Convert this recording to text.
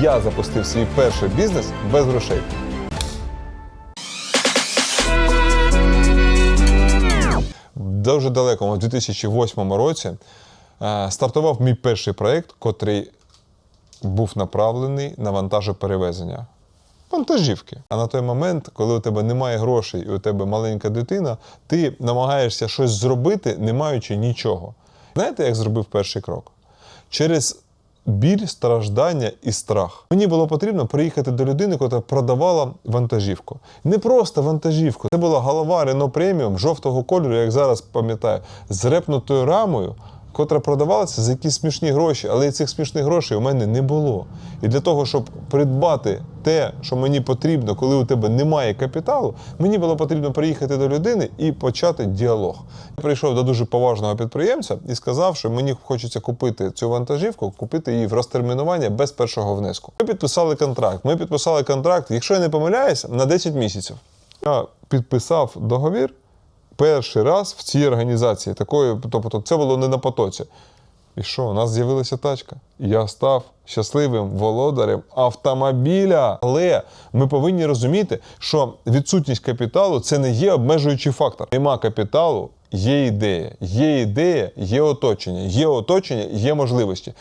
я запустив свій перший бізнес без грошей. Дуже далеко, у 2008 році, е, стартував мій перший проєкт, котрий був направлений на вантажоперевезення. Вантажівки. А на той момент, коли у тебе немає грошей і у тебе маленька дитина, ти намагаєшся щось зробити, не маючи нічого. Знаєте, як зробив перший крок? Через біль, страждання і страх. Мені було потрібно приїхати до людини, яка продавала вантажівку. Не просто вантажівку. Це була голова Renault Premium жовтого кольору, як зараз пам'ятаю, з репнутою рамою, котра продавалася за якісь смішні гроші, але цих смішних грошей у мене не було. І для того, щоб придбати те, що мені потрібно, коли у тебе немає капіталу, мені було потрібно приїхати до людини і почати діалог. Я прийшов до дуже поважного підприємця і сказав, що мені хочеться купити цю вантажівку, купити її в розтермінування без першого внеску. Ми підписали контракт. Ми підписали контракт, якщо я не помиляюся, на 10 місяців. Я підписав договір перший раз в цій організації. Такої, тобто це було не на потоці. І що, у нас з'явилася тачка. Я став щасливим володарем автомобіля. Але ми повинні розуміти, що відсутність капіталу це не є обмежуючий фактор. Нема капіталу, є ідея. Є ідея, є оточення. Є оточення, є можливості.